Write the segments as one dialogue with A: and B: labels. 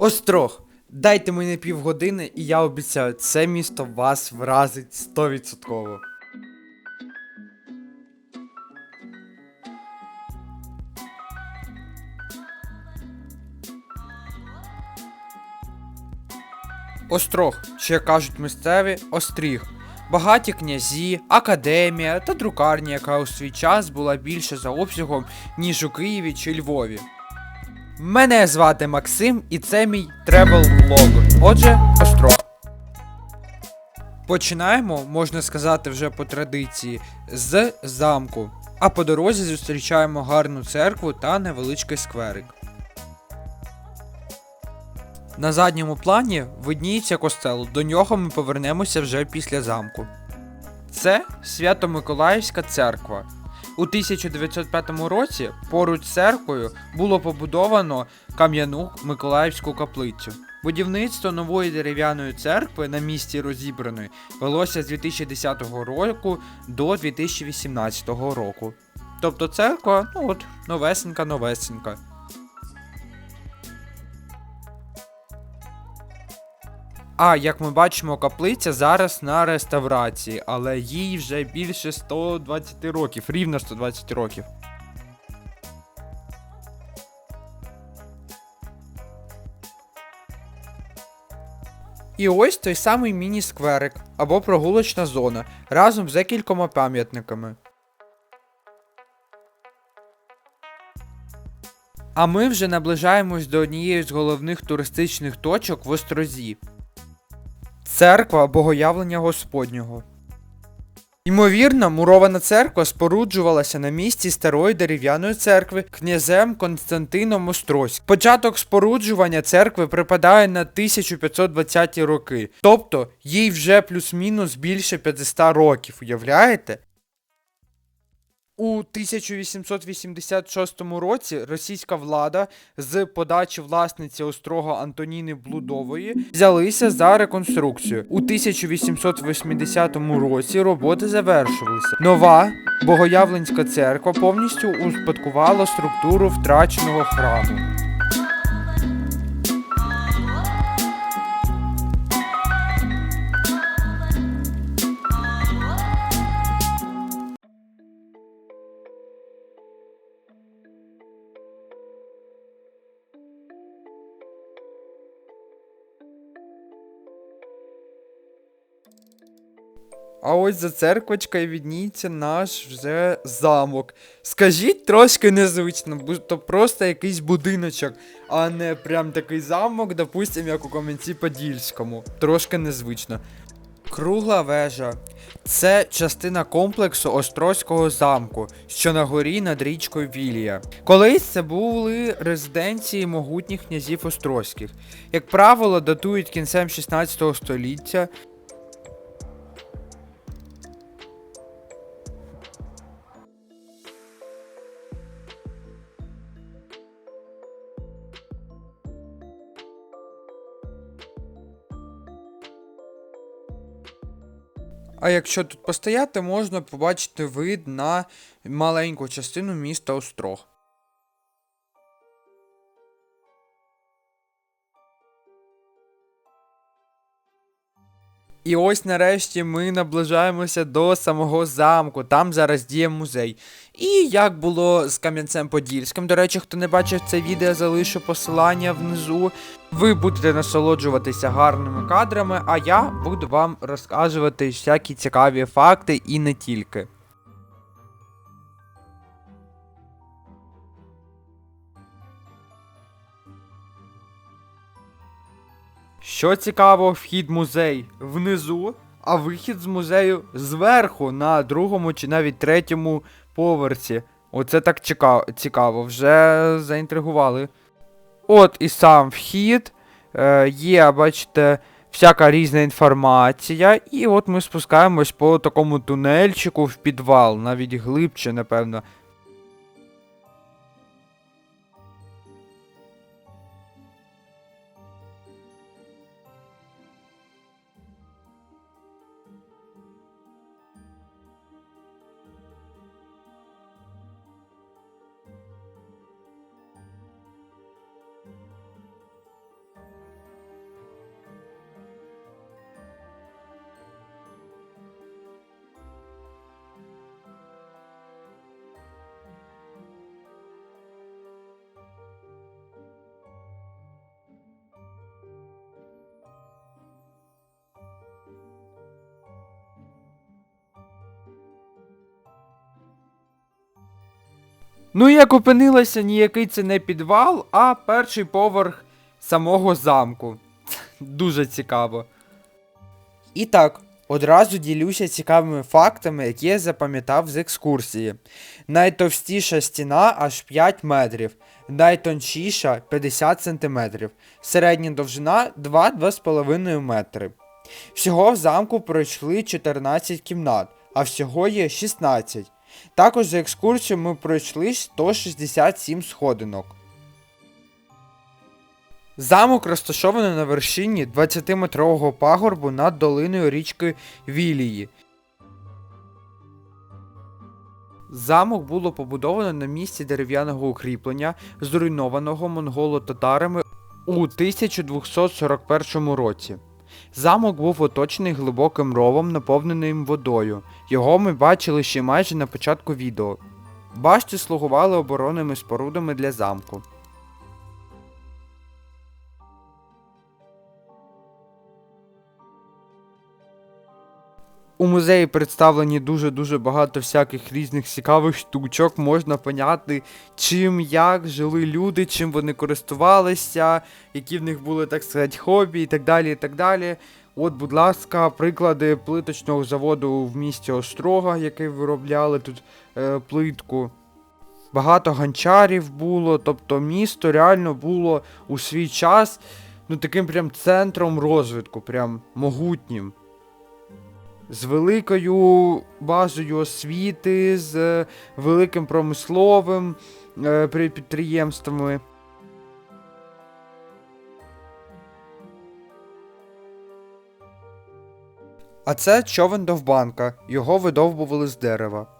A: Острог. Дайте мені півгодини, і я обіцяю, це місто вас вразить 100%. Острог, чи як кажуть місцеві, остріг. Багаті князі, академія та друкарня, яка у свій час була більше за обсягом, ніж у Києві чи Львові. Мене звати Максим, і це мій тревел влог. Отже, острог. Починаємо, можна сказати, вже по традиції, з замку. А по дорозі зустрічаємо гарну церкву та невеличкий скверик. На задньому плані видніється костел, до нього ми повернемося вже після замку. Це Свято-Миколаївська церква. У 1905 році поруч з церквою було побудовано кам'яну Миколаївську каплицю. Будівництво нової дерев'яної церкви на місці розібраної велося з 2010 року до 2018 року. Тобто церква, ну от, новесенька, А як ми бачимо, каплиця зараз на реставрації, але їй вже більше 120 років, рівно 120 років. І ось той самий міні-скверик або прогулочна зона разом з декількома пам'ятниками. А ми вже наближаємось до однієї з головних туристичних точок в Острозі. Церква Богоявлення Господнього. Ймовірно, мурована церква споруджувалася на місці старої дерев'яної церкви князем Константином Острозьким. Початок споруджування церкви припадає на 1520 роки, тобто їй вже плюс-мінус більше 500 років, уявляєте? У 1886 році російська влада з подачі власниці острога Антоніни Блудової взялися за реконструкцію. У 1880 році роботи завершилися. Нова Богоявленська церква повністю успадкувала структуру втраченого храму. А ось за церквочкою відніється наш вже замок. Скажіть трошки незвично, бо то просто якийсь будиночок, а не прям такий замок, допустим, як у Кам'янці Подільському. Трошки незвично. Кругла вежа це частина комплексу Острозького замку, що на горі над річкою Вілія. Колись це були резиденції могутніх князів Острозьких. Як правило, датують кінцем 16 століття, А якщо тут постояти, можна побачити вид на маленьку частину міста Острог. І ось нарешті ми наближаємося до самого замку. Там зараз діє музей. І як було з Кам'янцем Подільським, до речі, хто не бачив це відео, залишу посилання внизу. Ви будете насолоджуватися гарними кадрами, а я буду вам розказувати всякі цікаві факти і не тільки. Що цікаво, вхід музей внизу, а вихід з музею зверху на другому чи навіть третьому поверсі. Оце так цікаво, вже заінтригували. От і сам вхід. Е, є, бачите, всяка різна інформація. І от ми спускаємось по такому тунельчику в підвал, навіть глибше, напевно. Ну, як опинилося, ніякий це не підвал, а перший поверх самого замку. Дуже цікаво. І так, одразу ділюся цікавими фактами, які я запам'ятав з екскурсії. Найтовстіша стіна аж 5 метрів, найтоншіша 50 см, середня довжина 2-2,5 метри. Всього в замку пройшли 14 кімнат, а всього є 16. Також за екскурсію ми пройшли 167 сходинок. Замок розташований на вершині 20-метрового пагорбу над долиною річки Вілії. Замок було побудовано на місці дерев'яного укріплення, зруйнованого монголо-татарами у 1241 році. Замок був оточений глибоким ровом, наповненим водою. Його ми бачили ще майже на початку відео. Башти слугували оборонними спорудами для замку. У музеї представлені дуже-дуже багато всяких різних цікавих штучок. Можна поняти, чим як жили люди, чим вони користувалися, які в них були, так сказати, хобі і так далі. і так далі. От, будь ласка, приклади плиточного заводу в місті Острога, який виробляли тут е, плитку. Багато ганчарів було, тобто місто реально було у свій час ну, таким прям центром розвитку, прям могутнім. З великою базою освіти, з е, великим промисловим е, підприємствами. А це човен довбанка. Його видовбували з дерева.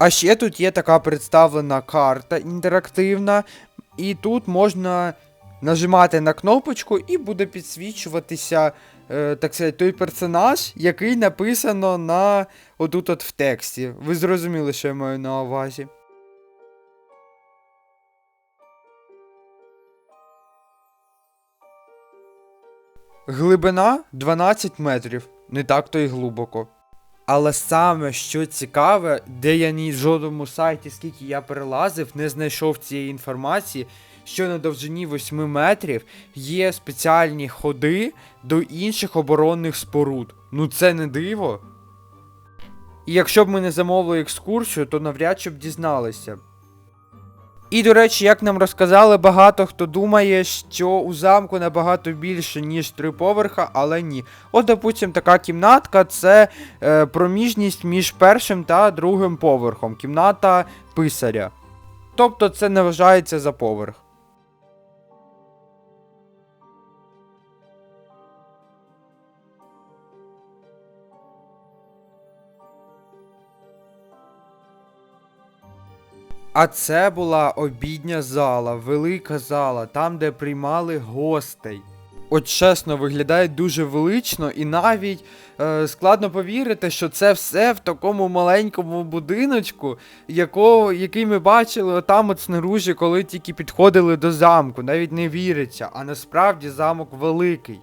A: А ще тут є така представлена карта інтерактивна, і тут можна нажимати на кнопочку і буде підсвічуватися, е, так сказати, той персонаж, який написано на отут от в тексті. Ви зрозуміли, що я маю на увазі. Глибина 12 метрів, не так то й глибоко. Але саме що цікаве, де я ні жодному сайті, скільки я перелазив, не знайшов цієї інформації, що на довжині 8 метрів є спеціальні ходи до інших оборонних споруд. Ну це не диво. І якщо б ми не замовили екскурсію, то навряд чи б дізналися. І, до речі, як нам розказали, багато хто думає, що у замку набагато більше, ніж три поверха, але ні. От, допустим, така кімнатка це е, проміжність між першим та другим поверхом. Кімната писаря. Тобто це не вважається за поверх. А це була обідня зала, велика зала, там, де приймали гостей. От чесно, виглядає дуже велично, і навіть е, складно повірити, що це все в такому маленькому будиночку, якого, який ми бачили отам от снаружі, коли тільки підходили до замку. Навіть не віриться, а насправді замок великий.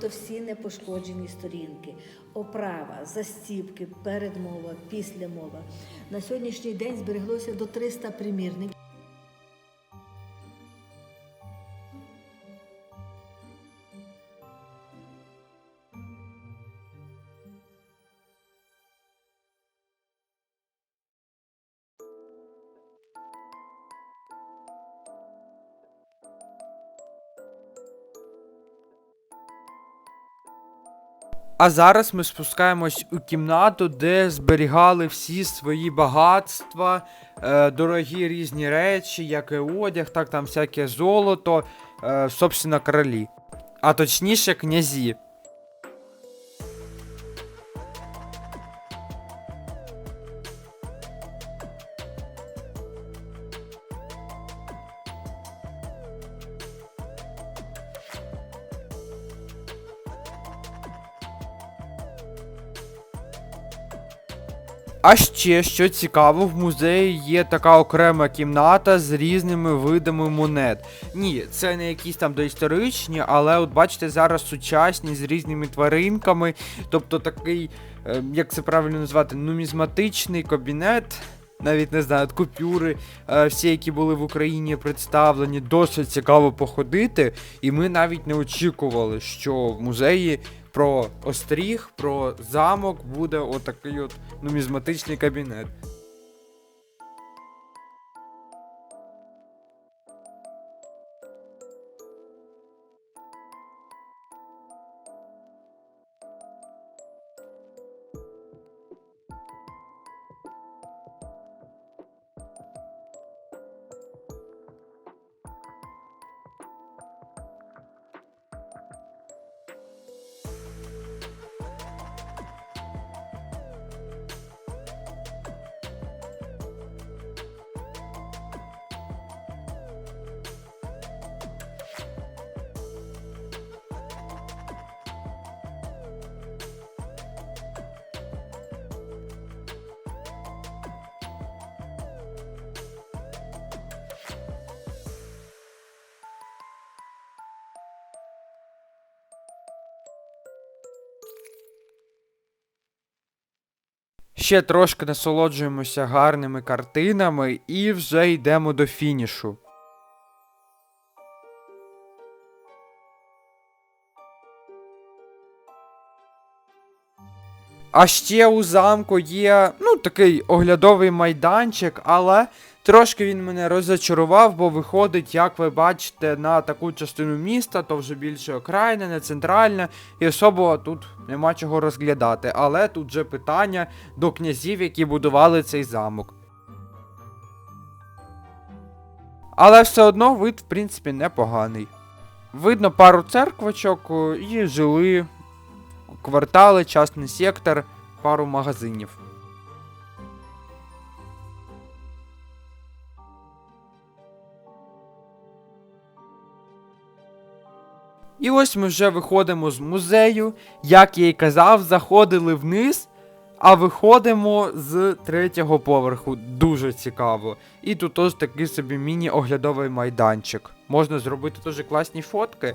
B: Тобто всі непошкоджені сторінки, оправа, застіпки, передмова, післямова. На сьогоднішній день збереглося до 300 примірників.
A: А зараз ми спускаємось у кімнату, де зберігали всі свої багатства, е, дорогі різні речі, як і одяг, так там всяке золото, е, собственно, королі. А точніше, князі. А ще, що цікаво, в музеї є така окрема кімната з різними видами монет. Ні, це не якісь там доісторичні, але от бачите, зараз сучасні з різними тваринками, тобто такий, е, як це правильно назвати, нумізматичний кабінет. Навіть не знаю, купюри, е, всі, які були в Україні представлені, досить цікаво походити. І ми навіть не очікували, що в музеї про остріг, про замок буде отакий от нумізматичний кабінет. Ще трошки насолоджуємося гарними картинами і вже йдемо до фінішу. А ще у замку є, ну, такий оглядовий майданчик, але трошки він мене розочарував, бо виходить, як ви бачите, на таку частину міста, то вже більше окраїна, не центральна, і особо тут нема чого розглядати. Але тут же питання до князів, які будували цей замок. Але все одно вид, в принципі, непоганий. Видно пару церквочок і жили квартали, частний сектор, пару магазинів. І ось ми вже виходимо з музею. Як я й казав, заходили вниз, а виходимо з третього поверху. Дуже цікаво. І тут ось такий собі міні-оглядовий майданчик. Можна зробити дуже класні фотки.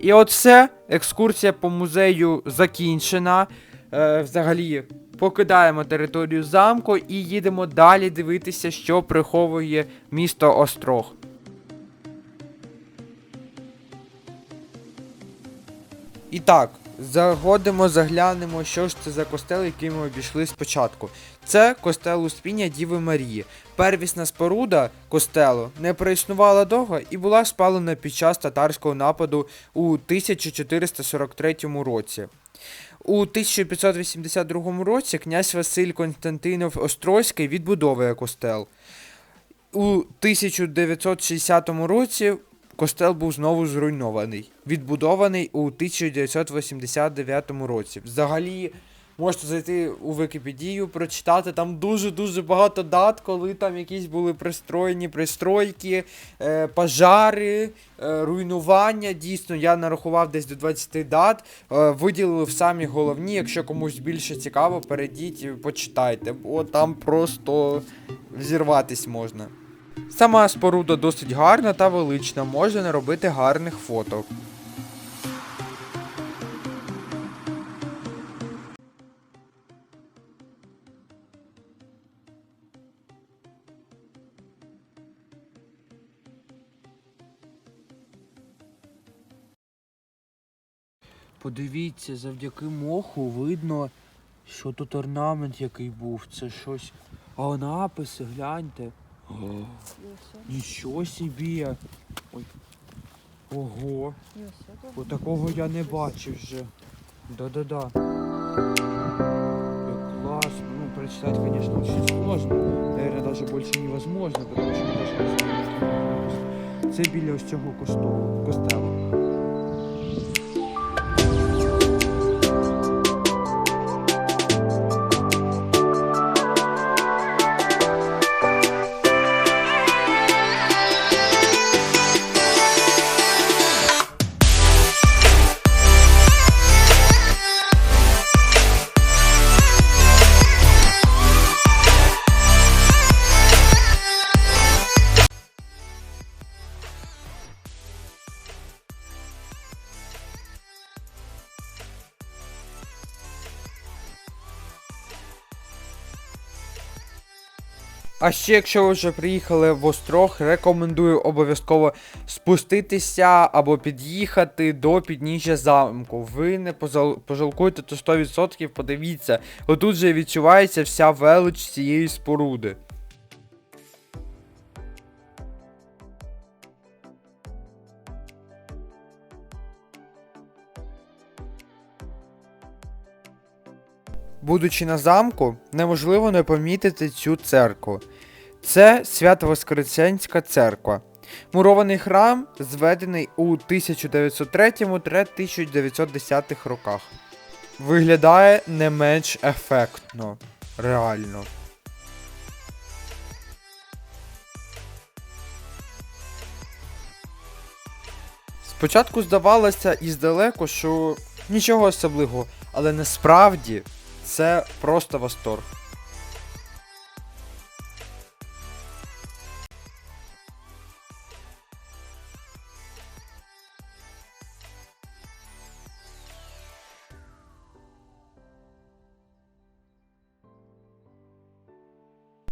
A: І оце екскурсія по музею закінчена. Е, взагалі, покидаємо територію замку і їдемо далі дивитися, що приховує місто Острог. І так, заходимо, заглянемо, що ж це за костел, який ми обійшли спочатку. Це костел Успіння Діви Марії. Первісна споруда костелу не проіснувала довго і була спалена під час татарського нападу у 1443 році. У 1582 році князь Василь Константинов Острозький відбудовує костел. У 1960 році костел був знову зруйнований, відбудований у 1989 році. Взагалі, можете зайти у Вікіпедію, прочитати там дуже-дуже багато дат, коли там якісь були пристроєні пристройки, е, пожари, е, руйнування. Дійсно, я нарахував десь до 20 дат, е, виділив самі головні. Якщо комусь більше цікаво, перейдіть і почитайте, бо там просто взірватись можна. Сама споруда досить гарна та велична, може наробити гарних фото. Подивіться, завдяки моху видно, що тут орнамент який був. Це щось. А написи, гляньте. О, нічого собі. Ой. Ого. Отакого я не бачив вже. Да-да-да. Як прочитать, конечно, очень сложно. Наверное, даже больше невозможно, потому що даже не. Це біля ось цього костелу. А ще, якщо ви вже приїхали в Острог, рекомендую обов'язково спуститися або під'їхати до підніжжя замку. Ви не пожалкуєте то 100%, подивіться. Отут же відчувається вся велич цієї споруди. Будучи на замку, неможливо не помітити цю церкву. Це Свято-Воскресенська церква. Мурований храм зведений у 1903-1910 роках. Виглядає не менш ефектно. Реально. Спочатку здавалося іздалеку, що нічого особливого, але насправді це просто восторг.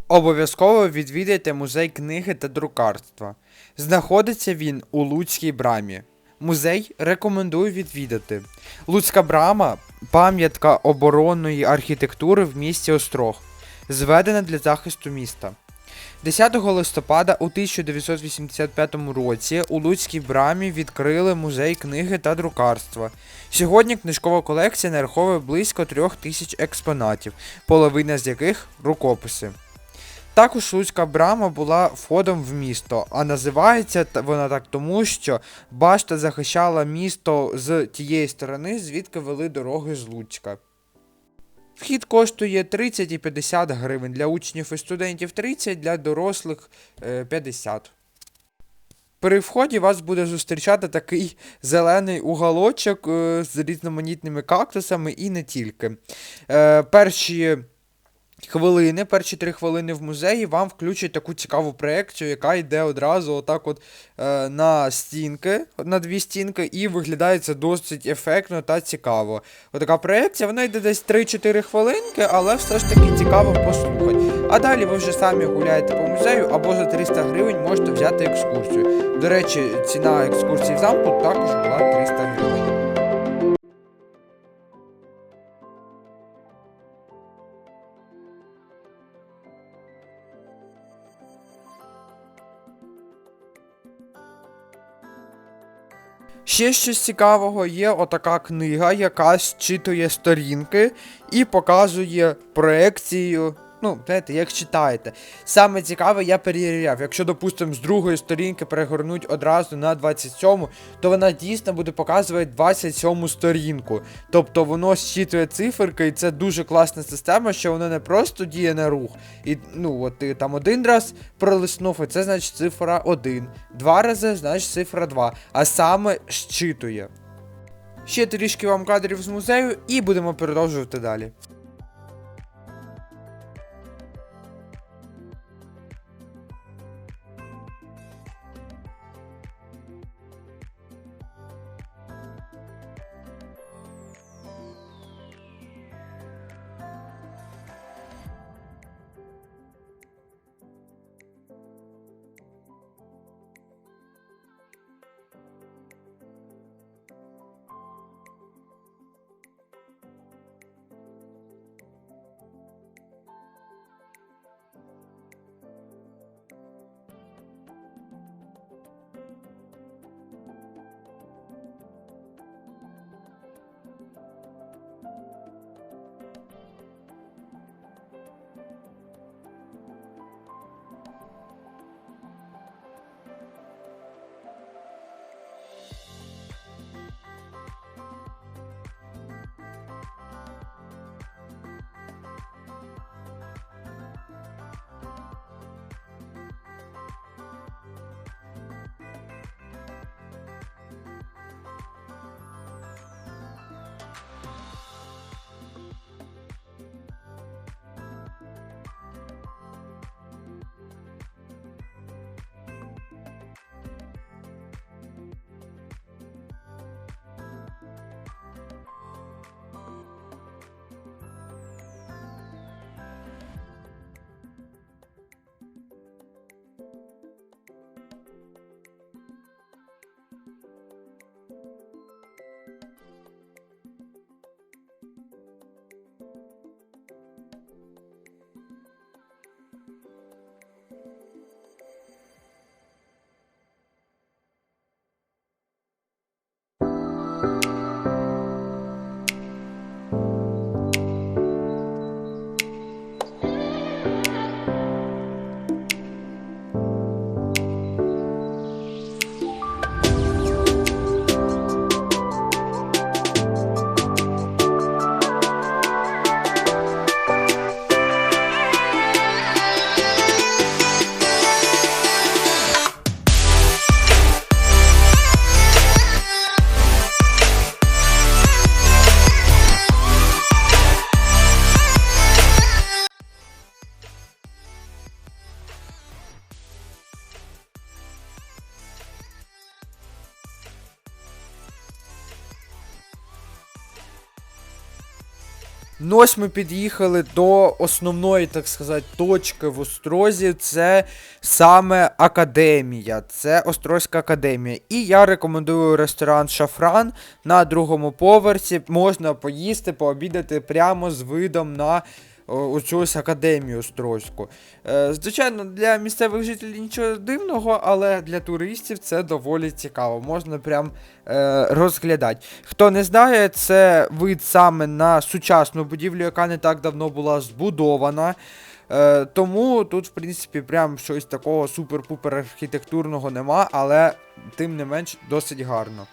A: Обов'язково відвідайте музей книги та друкарства. Знаходиться він у Луцькій брамі. Музей рекомендую відвідати. Луцька брама пам'ятка оборонної архітектури в місті Острог, зведена для захисту міста. 10 листопада у 1985 році у Луцькій брамі відкрили музей книги та друкарства. Сьогодні книжкова колекція нараховує близько трьох тисяч експонатів, половина з яких рукописи. Також Луцька брама була входом в місто, а називається вона так тому, що башта захищала місто з тієї сторони, звідки вели дороги з Луцька. Вхід коштує 30 і 50 гривень для учнів і студентів 30, для дорослих е, 50. При вході вас буде зустрічати такий зелений уголочок е, з різноманітними кактусами і не тільки. Е, перші хвилини, перші три хвилини в музеї вам включать таку цікаву проекцію, яка йде одразу отак от е, на стінки, на дві стінки, і виглядає це досить ефектно та цікаво. Отака проекція, вона йде десь 3-4 хвилинки, але все ж таки цікаво послухати. А далі ви вже самі гуляєте по музею або за 300 гривень можете взяти екскурсію. До речі, ціна екскурсії в замку також була 300 гривень. Ще щось цікавого є отака книга, яка зчитує сторінки і показує проекцію. Ну, знаєте, як читаєте. Саме цікаве, я перевіряв. Якщо, допустимо, з другої сторінки перегорнуть одразу на 27, то вона дійсно буде показувати 27 сторінку. Тобто воно зчитує циферки, і це дуже класна система, що воно не просто діє на рух. І ну, от ти там один раз пролиснув, і це значить цифра 1. Два рази, значить цифра 2. А саме щитує. Ще трішки вам кадрів з музею, і будемо продовжувати далі. Ось ми під'їхали до основної, так сказати, точки в Острозі. Це саме академія. Це Острозька академія. І я рекомендую ресторан Шафран на другому поверсі. Можна поїсти, пообідати прямо з видом на оцю ось академію Острозьку. Е, звичайно, для місцевих жителів нічого дивного, але для туристів це доволі цікаво. Можна прям е, розглядати. Хто не знає, це вид саме на сучасну будівлю, яка не так давно була збудована. Е, тому тут, в принципі, прям щось такого супер-пупер архітектурного нема, але тим не менш досить гарно.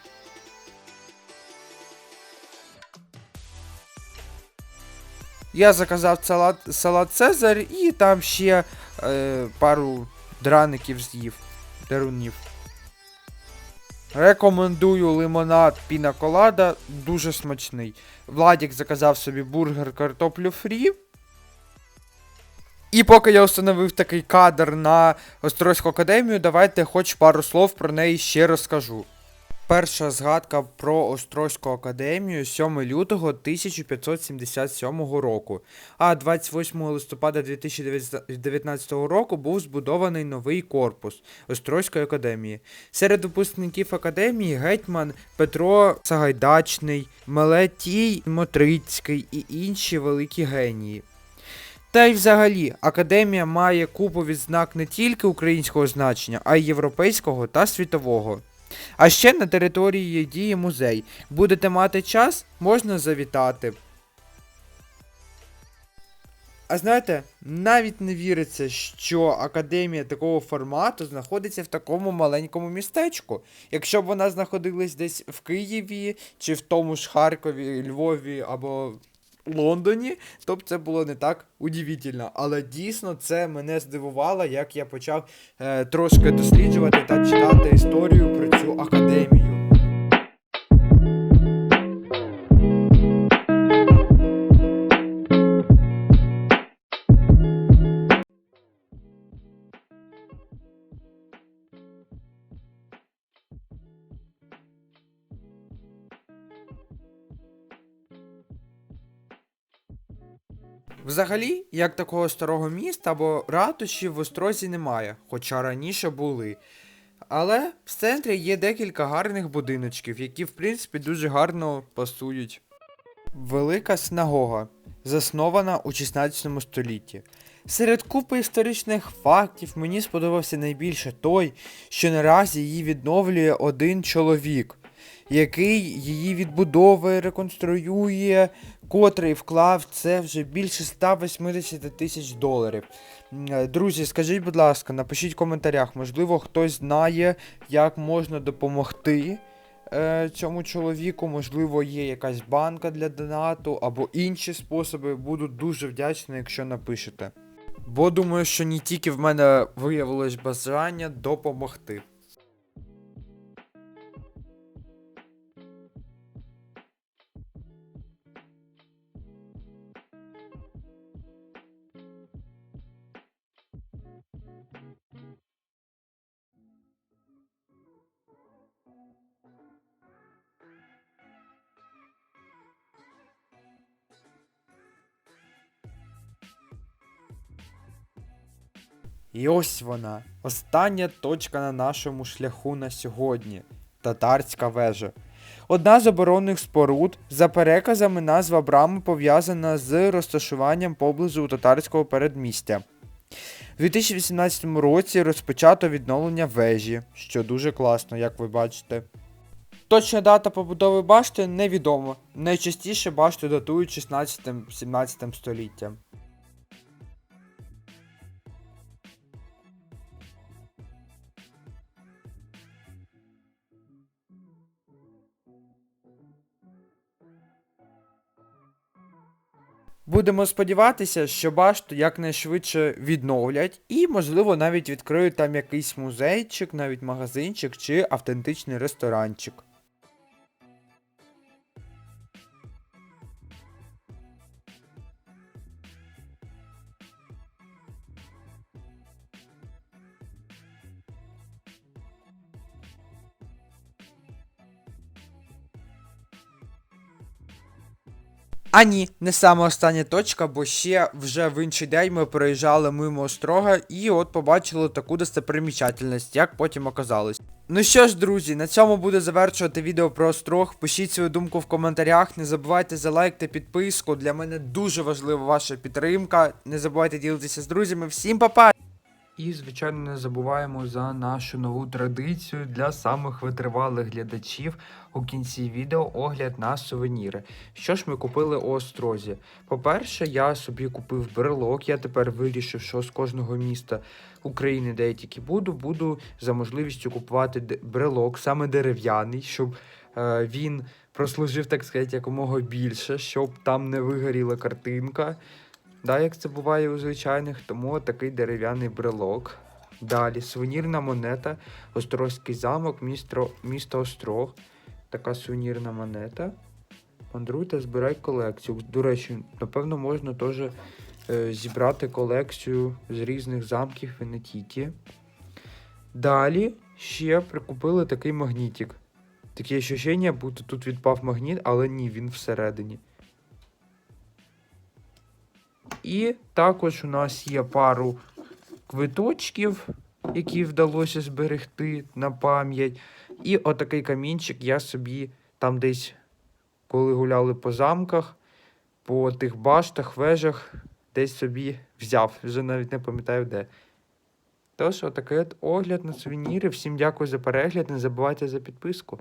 A: Я заказав салат, салат Цезар і там ще е, пару драників з'їв. Дерунів. Рекомендую лимонад піна колада, дуже смачний. Владік заказав собі бургер картоплю фрі. І поки я встановив такий кадр на Острозьку академію, давайте хоч пару слов про неї ще розкажу. Перша згадка про Острозьку академію 7 лютого 1577 року, а 28 листопада 2019 року був збудований новий корпус Острозької академії. Серед випускників академії гетьман Петро Сагайдачний, Мелетій Мотрицький і інші великі генії. Та й взагалі, академія має купу відзнак не тільки українського значення, а й європейського та світового. А ще на території діє музей. Будете мати час, можна завітати. А знаєте, навіть не віриться, що академія такого формату знаходиться в такому маленькому містечку. Якщо б вона знаходилась десь в Києві, чи в тому ж Харкові, Львові або Лондоні, тоб це було не так удивительно. Але дійсно це мене здивувало, як я почав е, трошки досліджувати та читати історію про цю академію. Взагалі, як такого старого міста або ратуші в Острозі немає, хоча раніше були. Але в центрі є декілька гарних будиночків, які в принципі дуже гарно пасують. Велика синагога, заснована у 16 столітті. Серед купи історичних фактів мені сподобався найбільше той, що наразі її відновлює один чоловік, який її відбудовує, реконструює, котрий вклав це вже більше 180 тисяч доларів. Е, Друзі, скажіть, будь ласка, напишіть в коментарях, можливо, хтось знає, як можна допомогти е, цьому чоловіку, можливо, є якась банка для донату або інші способи. Буду дуже вдячний, якщо напишете. Бо думаю, що не тільки в мене виявилось бажання допомогти. І ось вона, остання точка на нашому шляху на сьогодні татарська вежа. Одна з оборонних споруд, за переказами назва брами пов'язана з розташуванням поблизу татарського передмістя. У 2018 році розпочато відновлення вежі, що дуже класно, як ви бачите. Точна дата побудови башти невідома. Найчастіше башту датують 16-17 століттям. Будемо сподіватися, що башту якнайшвидше відновлять і, можливо, навіть відкриють там якийсь музейчик, навіть магазинчик чи автентичний ресторанчик. А ні, не саме остання точка, бо ще вже в інший день ми проїжджали мимо острога і от побачили таку достопримічательність, як потім оказалось. Ну що ж, друзі, на цьому буду завершувати відео про острог. Пишіть свою думку в коментарях. Не забувайте за лайк та підписку. Для мене дуже важлива ваша підтримка. Не забувайте ділитися з друзями. Всім па-па! І, звичайно, не забуваємо за нашу нову традицію для самих витривалих глядачів у кінці відео огляд на сувеніри. Що ж ми купили у Острозі? По-перше, я собі купив брелок. Я тепер вирішив, що з кожного міста України, де я тільки буду, буду за можливістю купувати брелок, саме дерев'яний, щоб е, він прослужив, так сказати, якомога більше, щоб там не вигоріла картинка. Да, як це буває у звичайних, тому такий дерев'яний брелок. Далі сувенірна монета, Острозький замок, місто, місто Острог. Така сувенірна монета. Мандруй збирай колекцію. До речі, напевно, можна теж е, зібрати колекцію з різних замків і не. Далі ще прикупили такий магнітик. Таке ощущення, будто тут відпав магніт, але ні, він всередині. І також у нас є пару квиточків, які вдалося зберегти на пам'ять. І отакий камінчик я собі там десь, коли гуляли по замках, по тих баштах, вежах, десь собі взяв. Вже навіть не пам'ятаю де. Тож, отакий от огляд на сувеніри. Всім дякую за перегляд. Не забувайте за підписку.